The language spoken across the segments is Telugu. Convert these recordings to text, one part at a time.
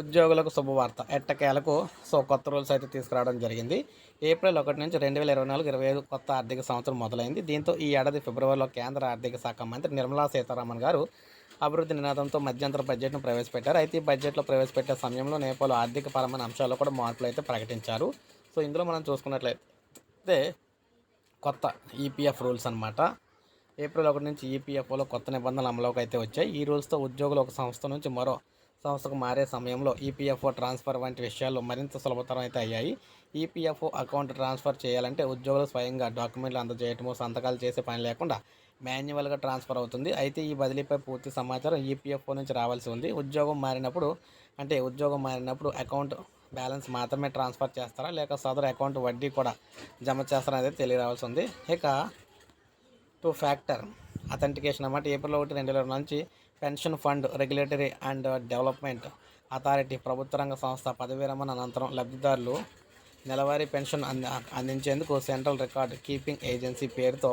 ఉద్యోగులకు శుభవార్త. ఎట్టకేలకు సో కొత్త రూల్స్ అయితే తీసుకురావడం జరిగింది. ఏప్రిల్ ఒకటి నుంచి రెండు వేల ఇరవై నాలుగు ఇరవై ఐదు కొత్త ఆర్థిక సంవత్సరం మొదలైంది. దీంతో ఈ ఏడాది ఫిబ్రవరిలో కేంద్ర ఆర్థిక శాఖ మంత్రి నిర్మలా సీతారామన్ గారు అభివృద్ధి నినాదంతో మధ్యంతర బడ్జెట్ను ప్రవేశపెట్టారు. అయితే ఈ బడ్జెట్లో ప్రవేశపెట్టే సమయంలో నేపాల్ ఆర్థిక పరమైన అంశాల్లో కూడా మార్పులు అయితే ప్రకటించారు. సో ఇందులో మనం చూసుకున్నట్లయితే కొత్త ఈపీఎఫ్ రూల్స్ అన్నమాట. ఏప్రిల్ ఒకటి నుంచి ఈపీఎఫ్ఓలో కొత్త నిబంధనలు అమలులోకి అయితే వచ్చాయి. ఈ రూల్స్తో ఉద్యోగులు ఒక సంస్థ నుంచి మరో సంస్థకు మారే సమయంలో ఈపీఎఫ్ఓ ట్రాన్స్ఫర్ వంటి విషయాలు మరింత సులభతరం అయితే అయ్యాయి. ఈపీఎఫ్ఓ అకౌంట్ ట్రాన్స్ఫర్ చేయాలంటే ఉద్యోగులు స్వయంగా డాక్యుమెంట్లు అందజేయటము సంతకాలు చేసే పని లేకుండా మాన్యువల్గా ట్రాన్స్ఫర్ అవుతుంది. అయితే ఈ బదిలీపై పూర్తి సమాచారం ఈపీఎఫ్ఓ నుంచి రావాల్సి ఉంది. ఉద్యోగం మారినప్పుడు అంటే ఉద్యోగం మారినప్పుడు అకౌంట్ బ్యాలెన్స్ మాత్రమే ట్రాన్స్ఫర్ చేస్తారా? లేక సదరు అకౌంట్ వడ్డీ కూడా జమ చేస్తారా అనేది తెలియరావాల్సి ఉంది. ఇక టూ ఫ్యాక్టర్ అథెంటికేషన్ అన్నమాట. ఏప్రిల్ ఒకటి రెండు వేల నుంచి pension fund regulatory and development authority ప్రభుత్వ రంగ సంస్థ పదవీ విరమణ అనంతరం లబ్ధిదారులు నెలవారీ పెన్షన్ అంది అందించేందుకు సెంట్రల్ రికార్డ్ కీపింగ్ ఏజెన్సీ పేరుతో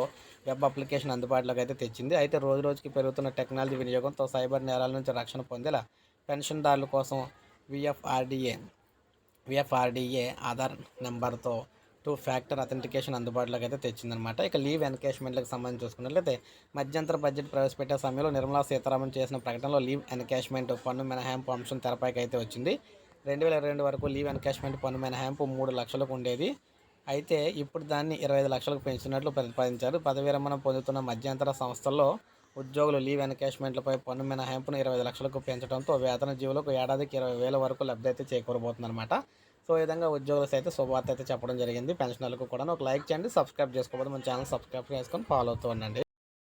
వెబ్ అప్లికేషన్ అందుబాటులోకి అయితే తెచ్చింది. అయితే రోజు రోజుకి పెరుగుతున్న టెక్నాలజీ వినియోగంతో సైబర్ నేరాల నుంచి రక్షణ పొందేలా పెన్షన్దారుల కోసం విఎఫ్ఆర్డిఏ విఎఫ్ఆర్డిఏ ఆధార్ నెంబర్తో టూ ఫ్యాక్టర్ అథెంటికేషన్ అందుబాటులోకి అయితే తెచ్చిందనమాట ఇక లీవ్ ఎన్కేష్మెంట్లకు సంబంధించి చూసుకున్నట్లయితే మధ్యంతర బడ్జెట్ ప్రవేశపెట్టే సమయంలో నిర్మలా సీతారామన్ చేసిన ప్రకటనలో లీవ్ ఎన్కాష్మెంట్ పన్ను మినహాయింపు అంశం తెరపైకి అయితే వచ్చింది. రెండు వేల ఇరవై రెండు వరకు లీవ్ ఎన్కాష్మెంట్ పన్ను మినహాయింపు మూడు లక్షలకు ఉండేది. అయితే ఇప్పుడు దాన్ని ఇరవై ఐదు లక్షలకు పెంచినట్లు ప్రతిపాదించారు. పదవి విరమణ పొందుతున్న మధ్యంతర సంస్థల్లో ఉద్యోగులు లీవ్ ఎన్కాష్మెంట్లపై పన్ను మినహాయింపును ఇరవై ఐదు లక్షలకు పెంచడంతో వేతన జీవులకు ఏడాదికి ఇరవై వేల వరకు లబ్ధి అయితే చేకూరబోతుందన్నమాట. సో ఈ విధంగా ఉద్యోగులకు అయితే శుభవార్త అయితే చెప్పడం జరిగింది. పెన్షనర్లకు కూడా ఒక లైక్ చేయండి సబ్స్క్రైబ్ చేసుకోకపోతే మన ఛానల్ సబ్స్క్రైబ్ చేసుకొని ఫాలో అవుతూ ఉండండి.